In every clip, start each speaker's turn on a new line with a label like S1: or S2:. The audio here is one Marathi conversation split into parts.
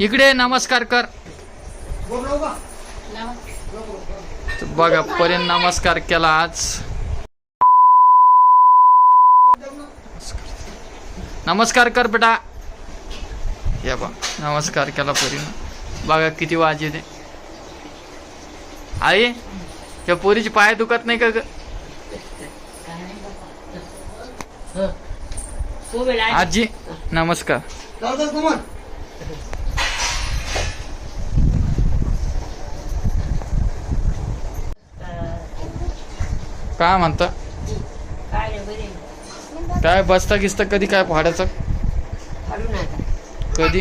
S1: इकडे नमस्कार कर. बघा पर्यंत नमस्कार केला आज. नमस्कार कर बेटा. या बा नमस्कार केला परीनं बघा किती वाज येते आई त्या पोरीची पाय दुखत नाही का ग? आजी नमस्कार. काय म्हणता? काय बसता किसता कधी काय भाड्याचं? कधी?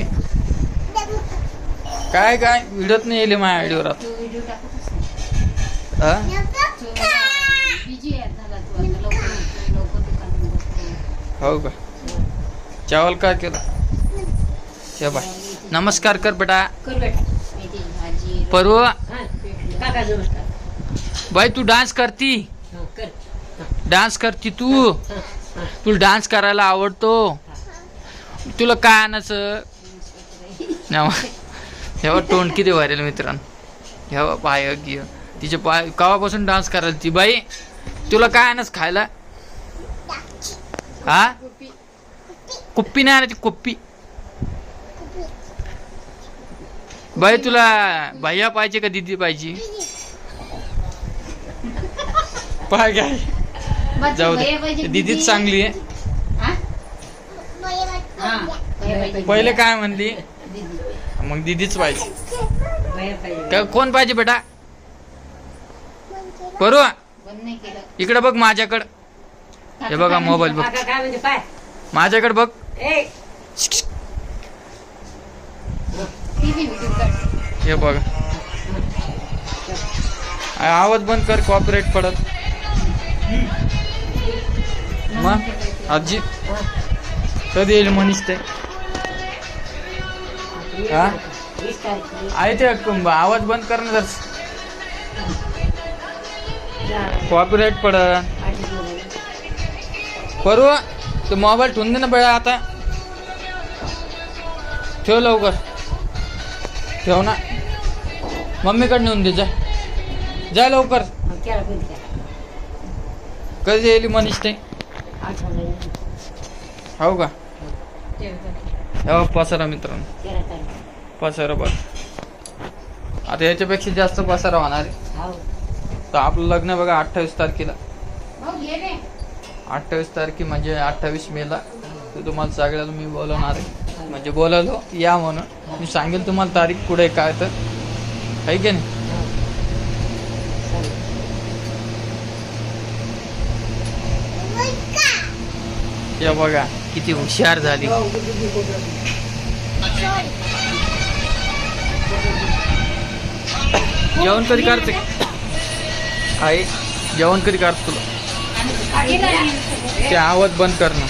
S1: काय काय? विडत नाही येईल माझ्या आयडीवर आता. हो? का? चावल काय केलं? हे बाय नमस्कार कर बेटा. परवा बाई तू डान्स करती. डान्स करती तू. तुला डान्स करायला आवडतो. तुला काय आणायचं? हेव्हा तोंड किती वारेल मित्रांनो. हेव्हा पाय गिय तिचे पाय कवापासून डान्स करायला ती बाई. तुला काय आणायचं खायला? हा? कुप्पी नाही आणायची कुप्पी. बाई तुला भैया पाहिजे का दिदी पाहिजे? पाय काय जाऊ दे. दिदीच चांगली आहे. पहिले काय म्हणली मग दिदीच पाहिजे. का- कोण पाहिजे बेटा? बरोबर इकडे बघ माझ्याकडं. हे बघा मोबाईल बघ. माझ्याकडे बघ.
S2: ए.
S1: हे बघा. आवाज बंद कर कॉपरेट पडत. मग आजी. कधी येईल मनीष ते? हा? आहे ते आवाज बंद कर ना जर. कॉपीराईट पडत. परवा ते मोबाईल ठेवून दे ना बळा आता. ठेव लवकर. ठेव ना. मम्मीकडे नेऊन दे जा. जा लवकर. कधी येईल मनीष ते हो का? हो पसारा मित्रांनो.
S2: तारीख
S1: पसारा बघ. आता याच्यापेक्षा जास्त पसारा होणार आहे. तर आपलं लग्न बघा अठ्ठावीस तारखेला. अठ्ठावीस तारखे म्हणजे अठ्ठावीस मेला. तर तुम्हाला सगळ्याला मी बोलवणार आहे. म्हणजे बोलवलो या म्हणून. मी सांगेल तुम्हाला तारीख पुढे काय तर. आहे की नाही? या बघा किती हुशार झाली. जेवण कधी करते आई जेवण कधी करतो तुला? ते आवाज बंद करणं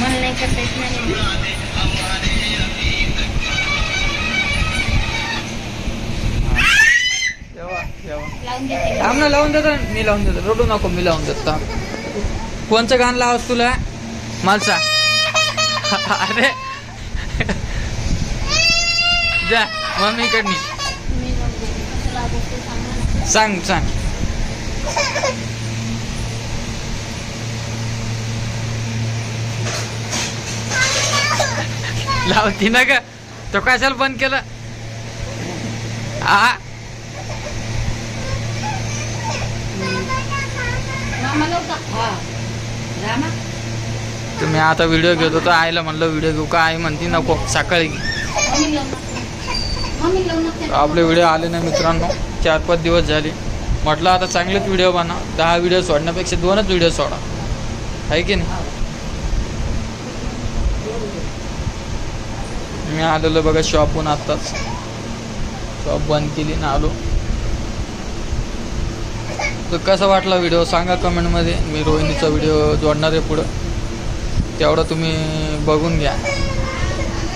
S2: मन नाही करता येत नाही
S1: थांब ना लावून देतो. मी लावून देतो. रडू नको मी लावून देतो. कोणचं गाणं लावस तुला? मला सांग अरे. जा मम्मीकडनी सांग सांग. लावती ना का तो कशाला बंद केलं? आ?
S2: हा.
S1: तुम्ही आता व्हिडिओ घेत होतो आईला म्हणलं व्हिडिओ घेऊ का? आई म्हणती नको सकाळी. आपले व्हिडिओ आले नाही मित्रांनो. चार पाच दिवस झाले. म्हटलं आता चांगलेच व्हिडिओ बनवा दहा व्हिडिओ सोडण्यापेक्षा दोनच व्हिडिओ सोडा. आहे की नाही? मी आलेलो बघा शॉपहून आत्ताच. शॉप बंद केली ना आलो. तर कसा वाटला व्हिडिओ सांगा कमेंटमध्ये. मी रोहिणीचा व्हिडिओ जोडणार आहे पुढं. तेवढा तुम्ही बघून घ्या.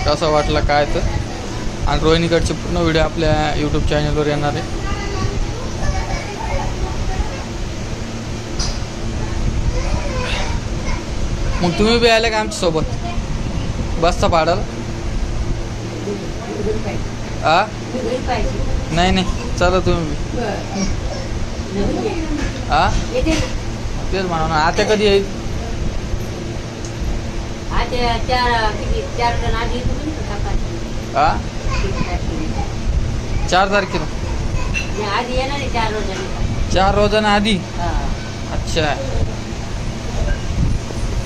S1: कसा वाटला काय तर. आणि रोहिणीकडचे पूर्ण व्हिडिओ आपल्या यूट्यूब चॅनलवर येणार आहे. मग तुम्ही बी आले का आमच्यासोबत? बसचा भाडाला आ? नाही नाही. चला तुम्ही. आ? तेच म्हणा ना. आता कधी येईल?
S2: चार
S1: आ?
S2: तारखेला?
S1: चार तारखेला.
S2: रोजाने.
S1: चार रोजाना आधी?
S2: हा.
S1: अच्छा.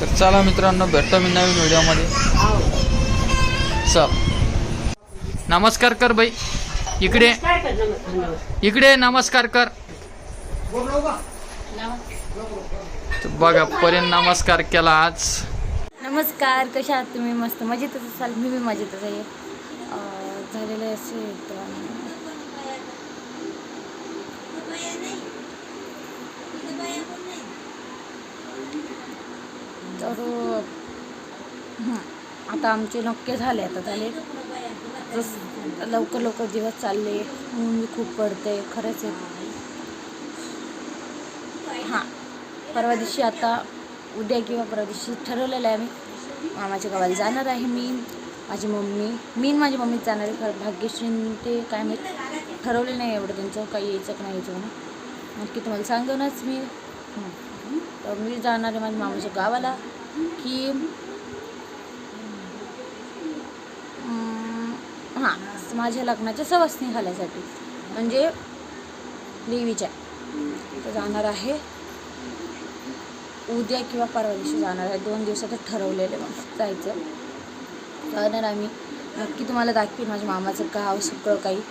S1: तर चला मित्रांनो भेटतो मी नवीन व्हिडिओमध्ये.
S2: हो.
S1: चल. नमस्कार कर बाई. इकडे.
S2: काय कर नमस्कार नमस्कार.
S1: इकडे नमस्कार कर. बघा पर्यंत नमस्कार केला आज.
S3: नमस्कार कशा आहात तुम्ही? मस्त मजेतच असाल? मी बी मजेतच आहे. झालेले असे तर तर आता आमचे नक्की झाले आता झाले. जस लवकर लवकर दिवस चालले ऊन खूप पडते खरंच आहे. हां परवा दिवशी आता उद्या किंवा परवा दिवशी ठरवलेलं आहे आम्ही. मामाच्या गावाला जाणार आहे मी माझी मम्मी मी माझी मम्मी जाणार आहे. खरं भाग्यश्री ते काय माहीत ठरवले नाही एवढं त्यांचं काही यायचं का नाही यायचं म्हणून. नक्की तुम्हाला सांगूनच मी तर मी जाणार आहे माझ्या मामाच्या गावाला की हां माझ्या लग्नाच्या सवासणी घालायसाठी म्हणजे देवीच्या. तर जाणार आहे. उद्या किंवा परवा दिवशी जाणार आहे. दोन दिवसातच ठरवलेलं मग जायचं. जाणार आम्ही नक्की तुम्हाला दाखवीन माझ्या मामाचं गाव सगळं काही.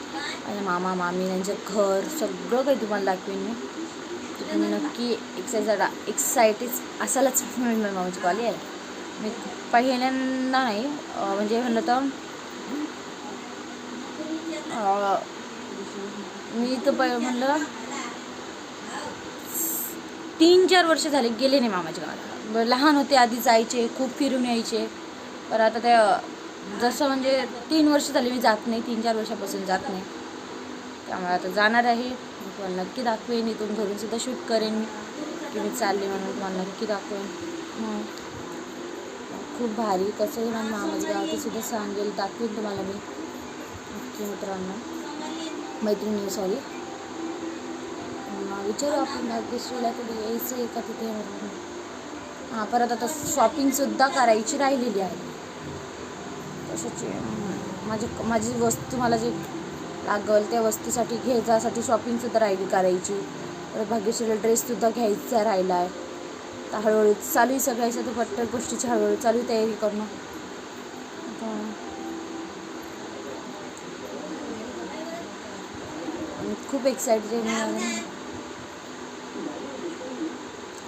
S3: माझ्या मामा मामी यांचं घर सगळं काही तुम्हाला दाखवीन मी. तुम्ही नक्की एक्साइटेड एक्सायटेड असायलाच मिळणार मामाची कॉल आहे मी पहिल्यांदा नाही म्हणजे म्हणलं तर मी तर प म्हणलं तीन चार वर्ष झाले गेले नाही मामाच्या गावाला. लहान होते आधी जायचे खूप फिरून यायचे. पण आता ते जसं म्हणजे तीन वर्ष झाले मी जात नाही तीन चार वर्षापासून जात नाही. त्यामुळे आता जाणार आहे. मी तुम्हाला नक्की दाखवेन इथून घरून सुद्धा शूट करेन. की मी चालले म्हणून तुम्हाला नक्की दाखवेन. खूप भारी कसं आहे माझ्या मामाच्या गावात सुद्धा सांगेल दाखवेन तुम्हाला मी. मित्रांना. मैत्रिणी सॉरी विचारू आपण दुसरीला कधी यायचं आहे का तिथे? हां परत आता शॉपिंगसुद्धा करायची राहिलेली आहे. कशाची माझी माझी वस्तू मला जे लागल त्या वस्तूसाठी घ्यायच्यासाठी शॉपिंगसुद्धा राहिली करायची. परत भाग्यश्रीला ड्रेससुद्धा घ्यायचा राहिला आहे तर हळूहळू चालू आहे सगळ्याच्या तर प्रत्येक गोष्टीची हळूहळू चालू तयारी करणं आता आणि खूप एक्साइटेड आहे मी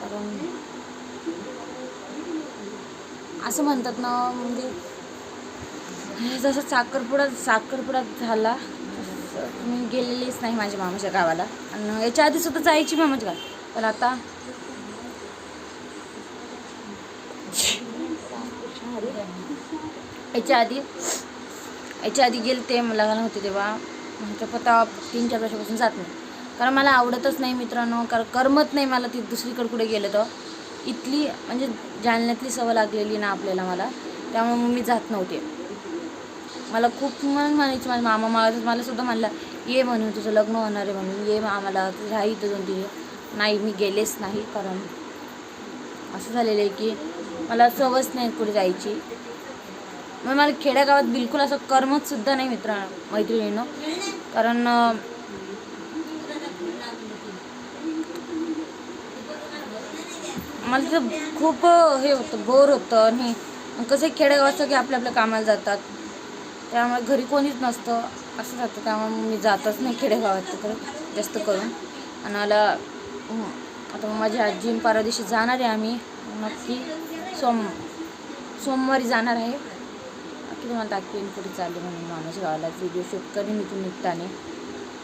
S3: कारण असं म्हणतात ना म्हणजे जसं साखरपुडा साखरपुडा झाला तसं मी गेलेलीच नाही माझ्या मामाच्या गावाला. आणि याच्या आधी सुद्धा जायची मामाच्या गावाला. पण आता याच्या आधी याच्या आधी गेले ते लग्न होते तेव्हा. म्हणजे पत्ता तीन चार वर्षापासून जात नाही. कारण मला आवडतच नाही मित्रांनो कारण करमत नाही मला ती दुसरीकडे कुठे गेलं तर. इथली म्हणजे जालन्यातली सवय लागलेली ना आपल्याला मला. त्यामुळे मग मी जात नव्हते. मला खूप मन म्हणायची माझ्या मामा मला मला सुद्धा म्हणला ये म्हणून तुझं लग्न होणार आहे म्हणून ये आम्हाला राहा इथं दोन तिथे नाही मी गेलेच नाही कारण असं झालेलं आहे की मला सवयच नाही कुठे जायची. मग मला खेड्यागावात बिलकुल असं कर्मचसुद्धा नाही मित्र मैत्रिणीनं. कारण मला तिथं खूप हे होतं बोर होतं आणि कसं आहे, खेडेगावात सगळे आपल्या आपल्या कामाला जातात. त्यामुळे घरी कोणीच नसतं. असं जातं त्यामुळे मी जातच नाही खेडेगावात तर जास्त करून. आणि मला आता मग माझी आजी परवा दिवशी जाणार आहे आम्ही. नक्की सोम सोमवारी जाणार आहे. नक्की तुम्हाला दाखवेन कुठे चालले म्हणून माणूस गावाला व्हिडिओ शूट करीन इथून निघताने.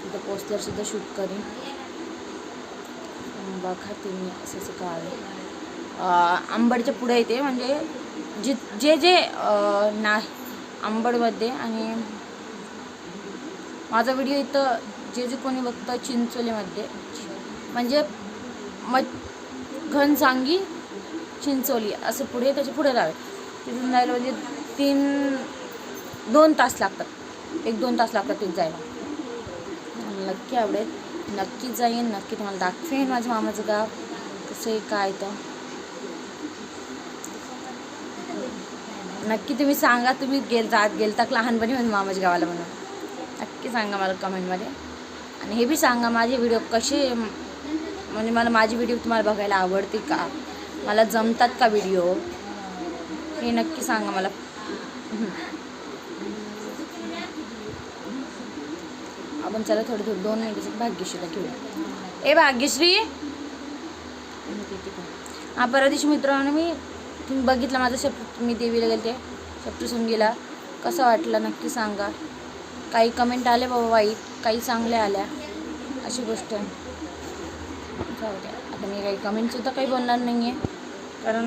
S3: तिथं पोस्टरसुद्धा शूट करीन बघा तुम्ही असं असं गाव आहे. अंबडच्या पुढे येते. म्हणजे जे जे जे नाही ना अंबडमध्ये आणि माझा व्हिडिओ इथं जे जे कोणी बघतं चिंचोलीमध्ये म्हणजे म घनसांगी चिंचोली असं पुढे त्याच्या पुढे जावे तिथून जायला म्हणजे तीन दोन तास लागतात. एक दोन तास लागतात तिथे जायला. नक्की आवडेल. नक्की जाईन नक्की तुम्हाला दाखवेन माझ्या मामाचं गाव. कसं आहे काय तर नक्की तुम्ही सांगा तुम्ही गेल जात गेल का लहानपणी म्हणजे मामाच्या गावाला म्हणून? नक्की सांगा मला कमेंटमध्ये. आणि हे बी सांगा माझे व्हिडिओ कसे म्हणजे मला माझी व्हिडिओ तुम्हाला बघायला आवडते का? मला जमतात का व्हिडिओ? हे नक्की सांगा मला. आपण चला थोडं थोडं दोन मिनिटाचं भाग्यश्रीला घेऊया. ए भाग्यश्री! हा परवा दिवशी मित्रांनो मी तुम्ही बघितलं माझं शब्द मी देवीला गेले ते सप्तशृंगीला. कसं वाटलं नक्की सांगा. काही कमेंट आले बाबा वाईट काही चांगल्या आल्या अशी गोष्ट. आहे जाऊ द्या. आता मी काही कमेंटसुद्धा काही बोलणार नाही आहे कारण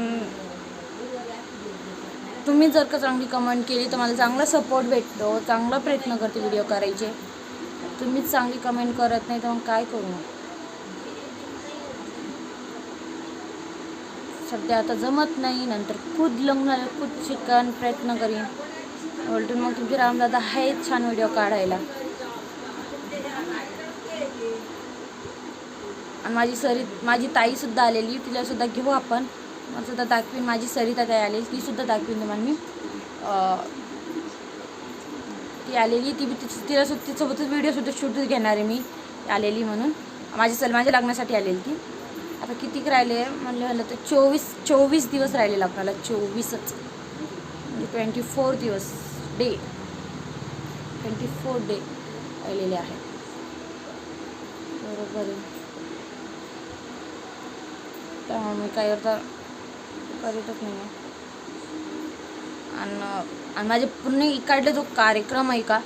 S3: तुम्ही जर का चांगली कमेंट केली तर मला चांगला सपोर्ट भेटतो. चांगला प्रयत्न करते व्हिडिओ करायचे. तुम्हीच चांगली कमेंट करत नाही तर मग काय करू? सध्या आता जमत नाही नंतर खुद लग्न खुद शिकन प्रयत्न करीन. उलटून मग तुमचे रामदादा आहेत छान व्हिडिओ काढायला. आणि माझी सरी माझी ताईसुद्धा आलेली तिलासुद्धा घेऊ आपण. सुद्धा दाखवीन माझी सरिता काय आलेली तीसुद्धा दाखवीन तुम्हाला मी. ती आलेली ती तिला सुद्धा तिच्यासोबतच व्हिडिओसुद्धा शूट घेणार आहे मी. आलेली म्हणून. माझी सल माझ्या लग्नासाठी आलेली ती. आता कितीक राहिले? म्हणलं म्हणलं तर चोवीस चोवीस दिवस राहिले लग्नाला चोवीसच. म्हणजे ट्वेंटी फोर दिवस डे ट्वेंटी फोर डे राहिलेले आहे. बरोबर त्यामुळे काय काही आता करतच नाही आणि आणि माझे पूर्ण इकडले जो कार्यक्रम आहे का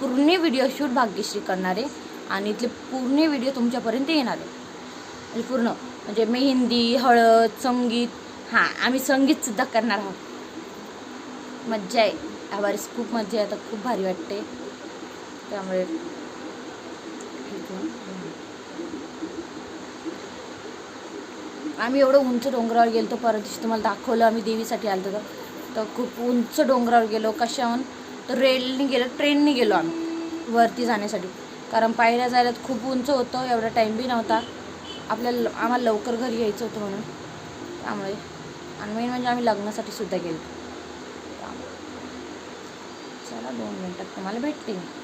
S3: पूर्ण व्हिडिओ शूट भाग्यश्री करणार आहे आणि इथले पूर्ण व्हिडिओ तुमच्यापर्यंत येणार आहे. म्हणजे पूर्ण म्हणजे मेहंदी हळद संगीत हां आम्ही संगीतसुद्धा करणार आहोत. मज्जा आहे. यावेळेस खूप मज्जा आहे. आता खूप भारी वाटते त्यामुळे आम्ही एवढं उंच डोंगरावर गेलो तो परत दिवशी तुम्हाला दाखवलं आम्ही देवीसाठी आलो तर. तर खूप उंच डोंगरावर गेलो कशाहून? तर रेलने गेलो ट्रेनने गेलो आम्ही वरती जाण्यासाठी. कारण पायऱ्या जायला खूप उंच होतं एवढा टाईम बी नव्हता. आपल्याला आम्हाला लवकर घरी यायचं होतं म्हणून. त्यामुळे आणि मेन म्हणजे आम्ही लग्नासाठी सुद्धा गेलो. चला दोन मिनटात तुम्हाला भेटते मी.